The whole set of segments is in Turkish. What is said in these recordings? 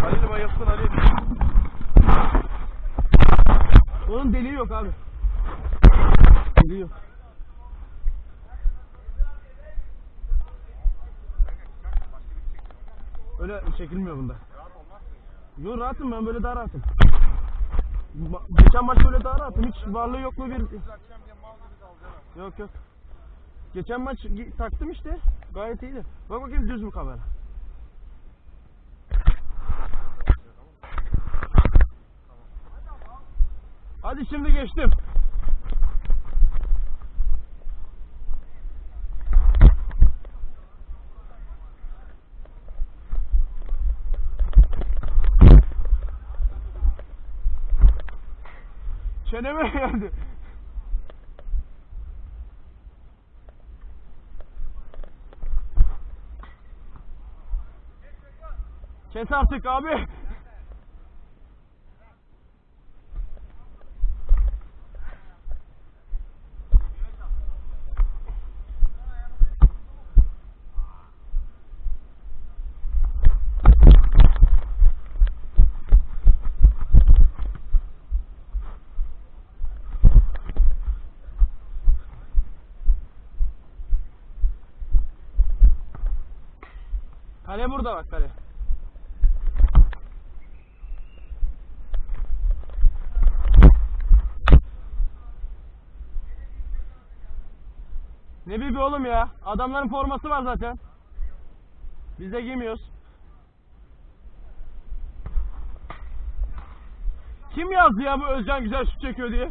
Halil bayılsın Halil. Onun deliği yok abi. Deliği yok. Öyle çekilmiyor bunda. Yo rahatım ben böyle daha rahatım. Ma- Geçen maç böyle daha rahatım. Hiç varlığı yokluğu bir... Yok yok. Geçen maç taktım işte. Gayet iyiydi. Bak bakayım düz mü kamera? Hadi şimdi geçtim. Çeneme geldi. Kes artık abi. Kale burada bak kale. Ne bibi oğlum ya? Adamların forması var zaten. Biz de giymiyoruz. Kim yazdı ya bu Özcan güzel şut çekiyor diye?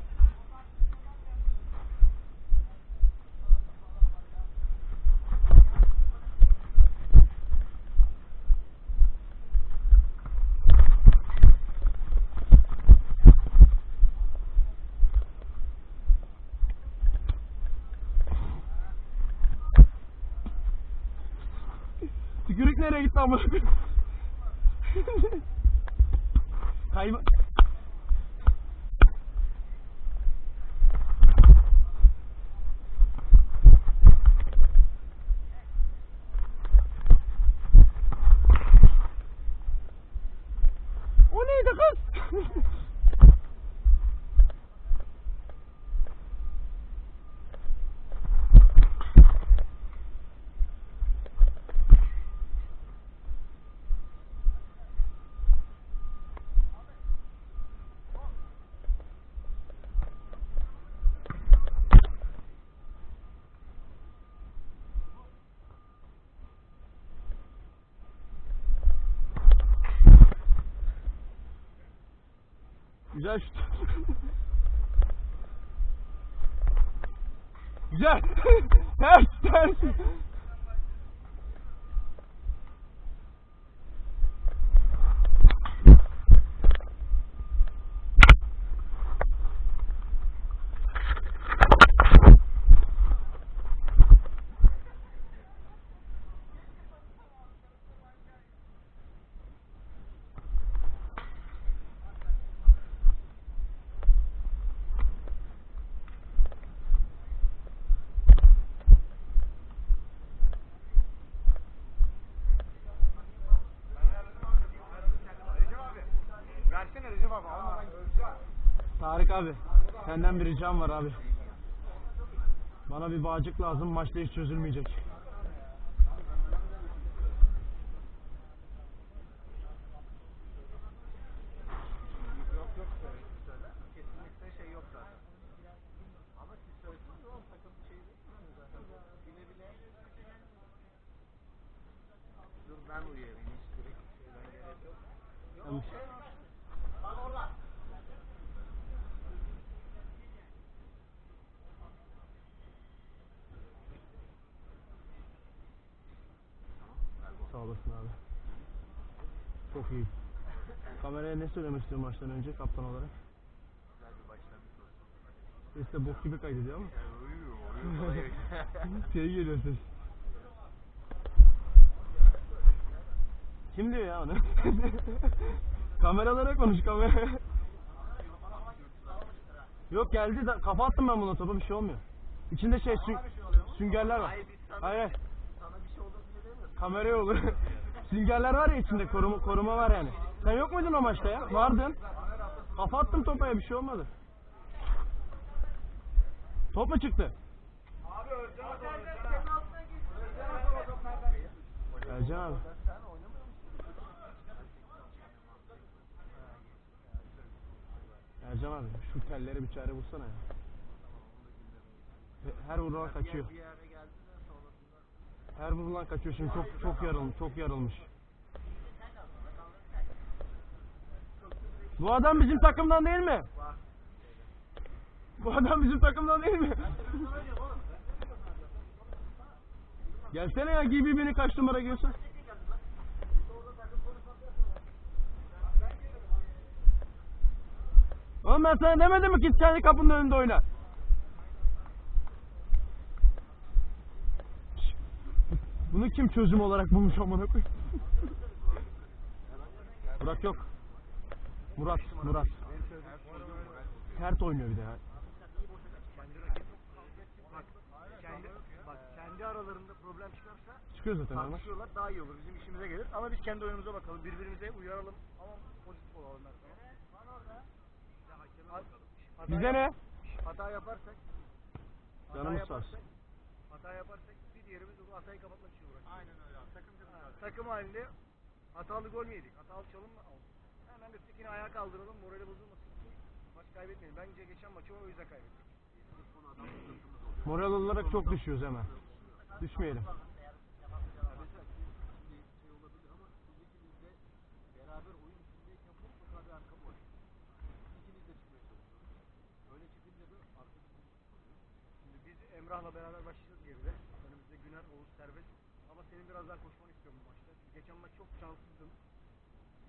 Nereye gitti amına koyayım? Kayma... Güzel şut. Güzel. ters ters. Abi, senden bir ricam var abi. Bana bir bağcık lazım, maçta hiç çözülmeyecek. Yok yok söyle. söyle. Kesinlikle şey yok zaten. Ama siz söyleseniz oğlum takım şey değil mi zaten? Bile bile. Dur ben uyarayım hiç direkt şeyden gerek yok. Tamam. Yok şey var. Bak orada. Sağ olasın abi. Çok iyi. Kameraya ne söylemek istiyorum maçtan önce kaptan olarak? Güzel bir başlangıç olsun. Ses de bok gibi kaydediyor ama. Uyuyor, uyuyor. şey geliyor ses. Kim diyor ya onu? Kameralara konuş kamera. Yok geldi de kafa attım ben buna topa bir şey olmuyor. İçinde şey sü- süngerler var. Hayır, biz sana- Hayır hayır. Sana bir şey olduğunu söylemiyoruz. Kameraya olur. Süngerler var ya içinde koruma, koruma var yani. Sen yok muydun o maçta ya? Vardın. Kafa attım topaya bir şey olmadı. Top mu çıktı? Abi Özcan abi. Özcan abi? Ercan abi şu tellere bir çare bulsana ya. Her vurulan kaçıyor. Bir yere geldi vurulan kaçıyor şimdi çok çok yarılmış, çok yarılmış. Bu adam bizim takımdan değil mi? Bu adam bizim takımdan değil mi? Gelsene ya giy birbirini kaç numara giyiyorsun? Oğlum ben sana demedim mi git kendi kapının önünde oyna? Bunu kim çözüm olarak bulmuş amına koyayım? Murat yok. Murat, Murat. Sert oynuyor bir de ya. kendi, aralarında problem çıkarsa Çıkıyor zaten onlar. tartışıyorlar daha iyi olur. Bizim işimize gelir. Ama biz kendi oyunumuza bakalım. Birbirimize uyaralım. Ama pozitif olalım sana. Hata- Bize ne? Hata yaparsak hata Canımız sağ yaparsak, olsun. hata yaparsak diğerimiz o hatayı kapatmak için uğraşıyor. Aynen öyle abi. Takımca Takım halinde hatalı gol mü yedik? Hatalı çalım mı aldık? Hemen bir yine ayağa kaldıralım. Morali bozulmasın ki maç kaybetmeyelim. Bence geçen maçı o yüzden kaybettik. Moral olarak çok düşüyoruz hemen. Düşmeyelim. beraber oyun içindeyken mutlaka bir arka boş. İkiniz de çıkmaya çalışıyorsunuz. Öyle çıkınca da arka Şimdi biz Emrah'la beraber başlayacağız geride. Güner, Oğuz, Serbest. Ama senin biraz daha koşmanı istiyorum bu maçta. Geçen maç çok şanssızdın.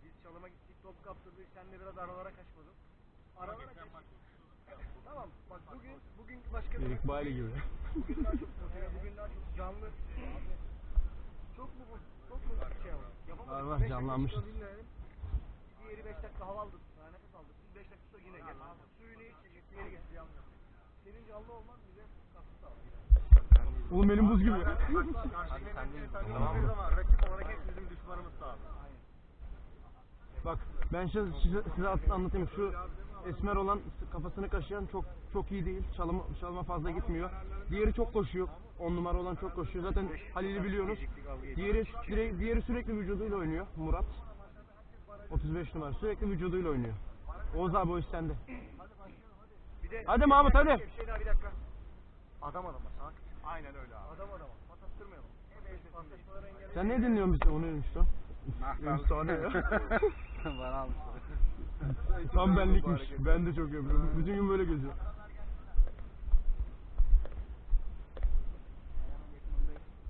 Biz çalıma gittik, top kaptırdık. Sen de biraz aralara kaçmadın. Aralara kaç. Tamam. Bak bugün bugün başka bir Erik Bailey gibi. Bugün daha çok motive, bugün daha çok canlı. Çok mu bu? Çok mu şey oldu? Yapamadık. Var, canlanmışız. sonra dinlenelim. Diğeri 5 dakika hava aldık. Daha nefes aldık. 5 dakika sonra yine gel. Suyunu iç, geri geç. Senin canlı olman bize katkı sağlıyor. Oğlum elim buz gibi. Bak ben size, size, size anlatayım. Şu esmer olan kafasını kaşıyan çok çok iyi değil. Çalıma, çalıma fazla gitmiyor. Diğeri çok koşuyor. 10 numara olan çok koşuyor. Zaten Halil'i biliyorsunuz. Diğeri, diğeri, diğeri sürekli vücuduyla oynuyor. Murat. 35 numara. Sürekli vücuduyla oynuyor. Oğuz abi o de Hadi Mahmut, hadi. Şey. Adam adama sak. Aynen öyle abi. Adam adama. Pas attırmayalım. Paslaşmaları engelleyelim. Sen ne dinliyorsun bizi? Onu Ünston. Ünston ne ya? Bana almışlar. Tam benlikmiş. Ben de çok yapıyorum. Bütün gün böyle geziyor.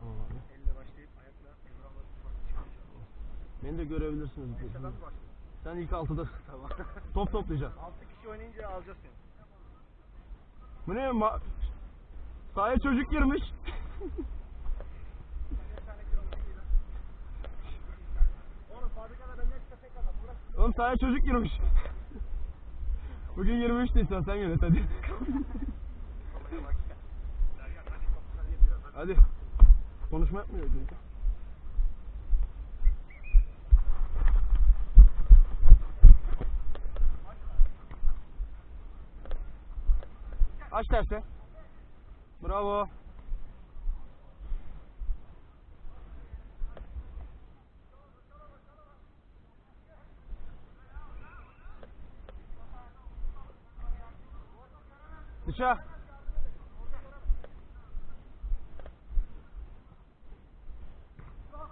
Tamam abi. Elle başlayıp ayakla Emrah'la farklı çıkacağız. Beni de görebilirsiniz. Neyse. Sen ilk altıdasın. Tamam. Top toplayacaksın. 6 kişi oynayınca alacağız seni. Bu ne? Ma Sahaya çocuk girmiş. Oğlum sahaya çocuk girmiş. Bugün 23 Nisan sen yönet hadi. hadi. Konuşma yapmıyor çünkü. Aç tersi. Bravo. Dışa.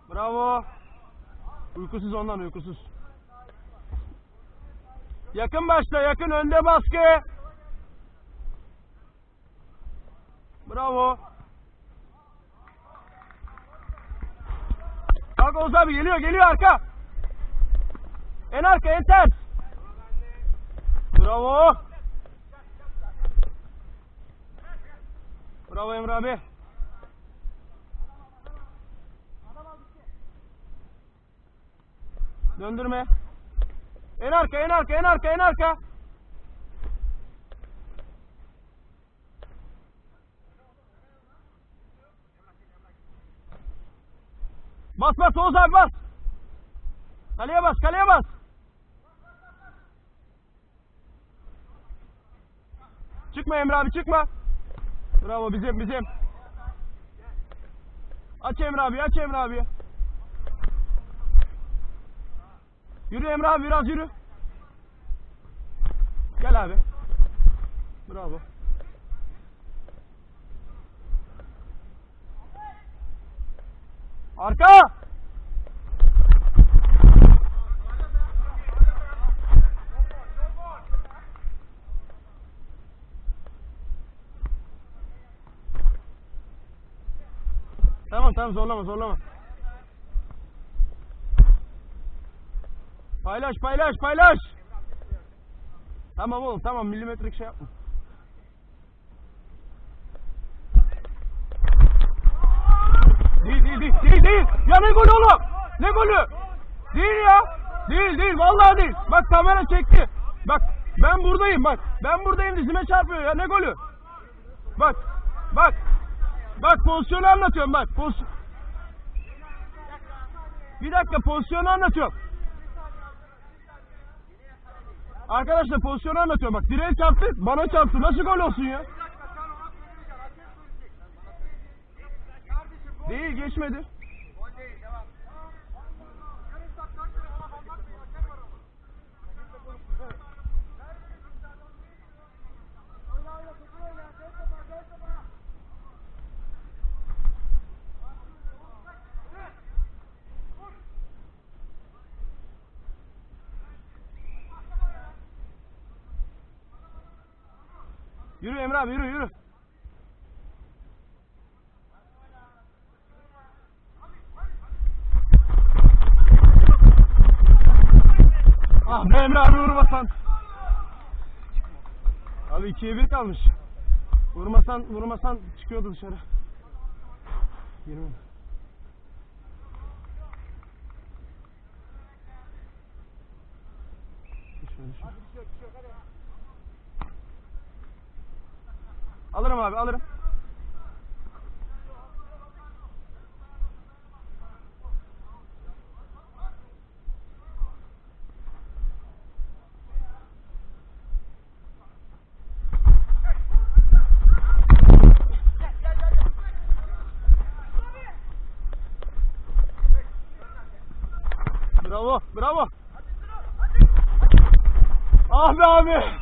Bravo. Uykusuz ondan uykusuz. Yakın başla yakın önde baskı. Bravo. Kalk Oğuz abi geliyor geliyor arka. En arka en ters. Bravo. Bravo Emre abi. Döndürme. En arka, en arka, en arka, en arka. Bas bas Oğuz abi bas. Kaleye bas kaleye bas. Çıkma Emre abi çıkma. Bravo bizim bizim. Aç Emre abi aç Emre abi. Yürü Emre abi biraz yürü. Gel abi. Bravo. Arka! Tamam tamam zorlama zorlama. Paylaş paylaş paylaş. Tamam oğlum tamam milimetrik şey yapma. Değil değil. Ya ne golü oğlum? Ne golü? Değil ya. Değil değil vallahi değil. Bak kamera çekti. Bak ben buradayım bak. Ben buradayım dizime çarpıyor ya ne golü? Bak bak. Bak pozisyonu anlatıyorum bak. Poz... Bir dakika pozisyonu anlatıyorum. Arkadaşlar pozisyonu anlatıyorum bak. Direğe çarptı bana çarptı. Nasıl gol olsun ya? Değil geçmedi. Yürü Emre abi yürü yürü. Ah be Emre abi vurmasan. Abi ikiye bir kalmış. Vurmasan vurmasan çıkıyordu dışarı. 20. Düşme, düşme. Alırım abi alırım. Bravo, bravo. Ah be abi.